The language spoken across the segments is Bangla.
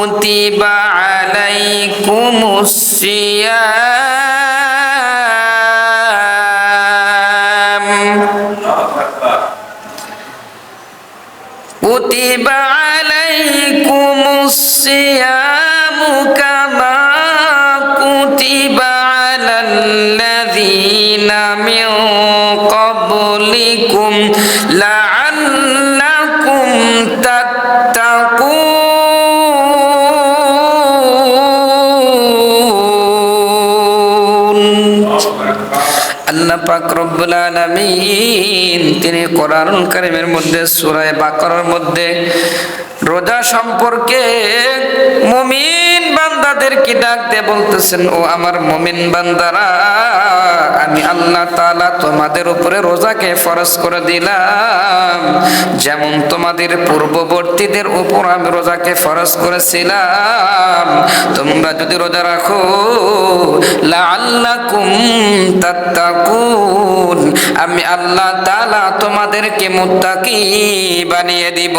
كتب عليكم الصيام. كتب عليكم الصيام كما كتب على الذين من পাক রব্বুল তিনি কোরআনুল কারীমের মধ্যে সূরা বাকরার মধ্যে রোজা সম্পর্কে মুমিন বান্দাদেরকে কি ডাকতে বলতেছেন, ও আমার মমিন বান্দারা আমি আল্লাহ তালা তোমাদের উপরে রোজাকে ফরজ করে দিলাম। যেমন তোমাদের পূর্ববর্তীদের উপর আমি রোজাকে ফরজ করেছিলাম। তোমরা যদি রোজা রাখো, লাআল্লাকুম তাত্তাকুন। আমি আল্লাহ তাআলা তোমাদেরকে মুত্তাকি বানিয়ে দিব।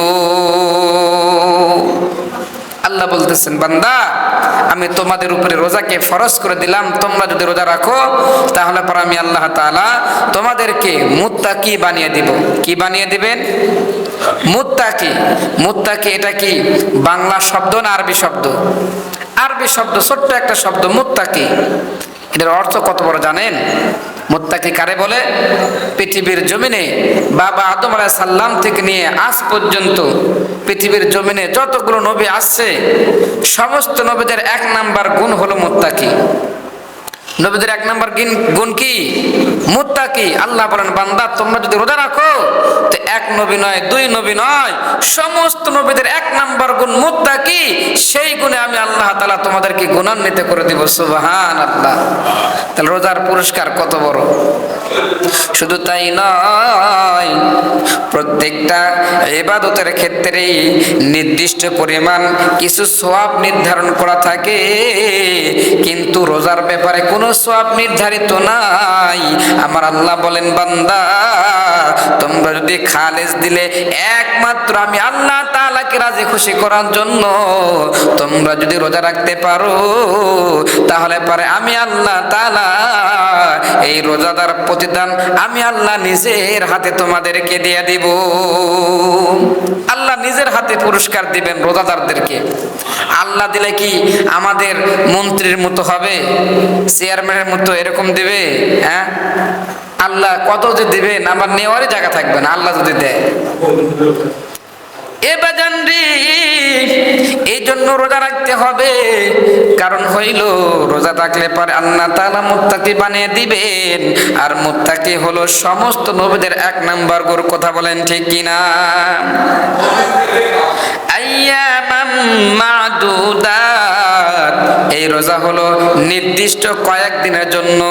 আল্লাহ বলতেছেন, বান্দা, আমি তোমাদের উপরে রোজাকে ফরজ করে দিলাম, তোমরা যদি রোজা রাখো, তাহলে পর আমি আল্লাহ তাআলা তোমাদেরকে মুত্তাকি বানিয়ে দিব। কি বানিয়ে দিবেন? মুত্তাকি। মুত্তাকি এটা কি? বাংলা শব্দ না আরবি শব্দ? আরবি শব্দ, ছোট্ট একটা শব্দ, মুত্তাকি। এটার অর্থ কত বড় জানেন? মুত্তাকি কারে বলে? পৃথিবীর জমিনে বাবা আদম আলাইহিস সাল্লাম থেকে নিয়ে আজ পর্যন্ত পৃথিবীর জমিনে যতগুলো নবী আসছে, সমস্ত নবীদের এক নাম্বার গুণ হলো মুত্তাকি। নবীদের এক নম্বর গুণ কি? মুত্তাকি আল্লাহ বলেন, বান্দা, তোমরা যদি রোজা রাখো, তো এক নবী নয়, দুই নবী নয়, সমস্ত নবীদের এক নাম্বার গুণ মুত্তাকি সেই গুণে আমি আল্লাহ তালা তোমাদেরকে গুণান্বিত করে দিব সুবহান আল্লাহ তাহলে রোজার পুরস্কার কত বড়? শুধু তাই নয়, প্রত্যেকটা এবাদতের ক্ষেত্রেই নির্দিষ্ট পরিমাণ কিছু সোয়াব নির্ধারণ করা থাকে, কিন্তু রোজার ব্যাপারে কোনো সোয়াব নির্ধারিত নাই। আমার আল্লাহ বলেন বান্দা তোমরা যদি খালেজ দিলে একমাত্র আমি আল্লাহ তাআলাকে রাজি খুশি করার জন্য, তোমরা যদি রোজা রাখতে পারো, তাহলে পারে আমি আল্লাহ তাআলা এই রোজাদার প্রতিদান আমি আল্লাহ নিজের হাতে তোমাদেরকে দিয়ে দিব। আল্লাহ নিজের হাতে পুরস্কার দিবেন রোজাদারদেরকে। আল্লাহ দিলে কি আমাদের মন্ত্রীর মতো হবে? চেয়ারম্যানের মতো এরকম দেবে? হ্যাঁ? আল্লাহ কত যে দিবেন আমার নেওয়ারই জায়গা থাকবে না, আল্লাহ যদি দেয়। এই জন্য রোজা রাখতে হবে। কারণ হইল, রোজা থাকলে পরে আল্লাহ তাআলা মুত্তাকি বানিয়ে দিবেন। আর মুত্তাকি হলো সমস্ত নবীদের এক নাম্বার গুর, কথা বলেন ঠিক কিনা? আইয়ামাম মাদুদাত এই রোজা হলো নির্দিষ্ট কয়েক দিনের জন্য,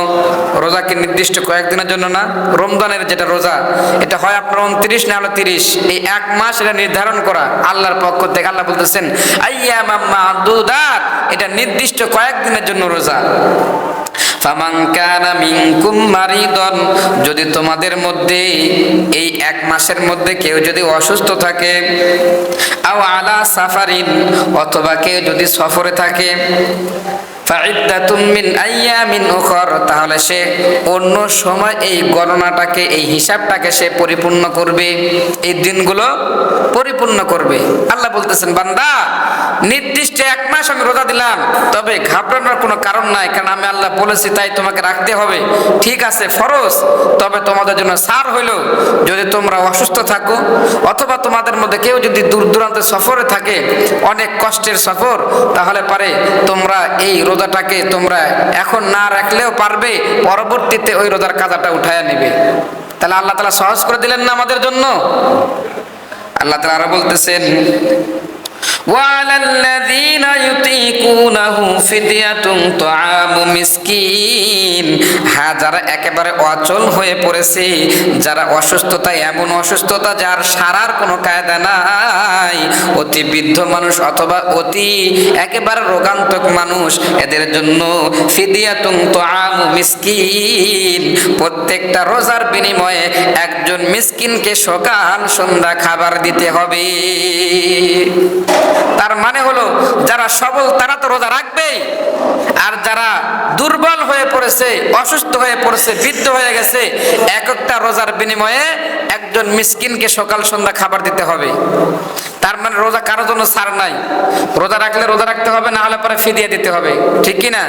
রোজা কি নির্দিষ্ট কয়েকদিনের জন্য না? রমজানের যেটা রোজা, এটা হয় আপনার উনত্রিশ না হলো তিরিশ? এই এক মাস এটা নির্ধারণ করা আল্লাহর পক্ষ থেকে। আল্লাহ বলতেছেন আইয়া মাম্মা মাদুদাত এটা নির্দিষ্ট কয়েকদিনের জন্য রোজা। যদি তোমাদের মধ্যে এই এক মাসের মধ্যে কেউ যদি অসুস্থ থাকে, আও আলা সাফারিন, অথবা কেউ যদি সফরে থাকে তাহলে সে অন্য সময় এই গণনাটাকে, এই হিসাবটাকে সে পরিপূর্ণ করবে, এই দিনগুলো পরিপূর্ণ করবে। আল্লাহ বলতেছেন, বান্দা, নির্দিষ্ট এক মাস আমি রোজা দিলাম, তবে ঘাবড়ানোর কোনো কারণ নাই, কারণ আমি আল্লাহ বলেছি তাই তোমাকে রাখতে হবে। ঠিক আছে, ফরজ। তবে তোমাদের জন্য সার হইল, যদি তোমরা অসুস্থ থাকো, অথবা তোমাদের মধ্যে কেউ যদি দূর দূরান্ত সফরে থাকে, অনেক কষ্টের সফর, তাহলে পারে তোমরা এই রোজাটাকে তোমরা এখন না রাখলেও পারবে, পরবর্তীতে ওই রোজার কাজাটা উঠায় নেবে। তাহলে আল্লাহ তালা সহজ করে দিলেন না আমাদের জন্য? আল্লাহ তালা আরও বলতেছেন وعلى الذين يطيقونه فدية طعام مسكين হ্যাঁ যারা একেবারে অচল হয়ে পড়েছে যারা অসুস্থতা এমন অসুস্থতা যার সারার কোনো কায়দা নাই অতি বৃদ্ধ মানুষ অথবা অতি একেবারে রোগান্তক মানুষ এদের জন্য ফিদিয়াতুং তোআম মিসকিন প্রত্যেকটা রোজার বিনিময়ে একজন মিসকিনকে সকাল সন্ধ্যা খাবার দিতে হবে তার মানে হলো যারা সবল তারা তো রোজা রাখবেই। আর যারা দুর্বল হয়ে পড়েছে, অসুস্থ হয়ে পড়েছে, বৃদ্ধ হয়ে গেছে, এক একটা রোজার বিনিময়ে একজন মিসকিনকে সকাল সন্ধ্যা খাবার দিতে হবে। তার মানে রোজা কারোর জন্য সার নাই। রোজা রাখলে রোজা রাখতে হবে, না হলে পরে ফিদিয়ে দিতে হবে। ঠিক কি না?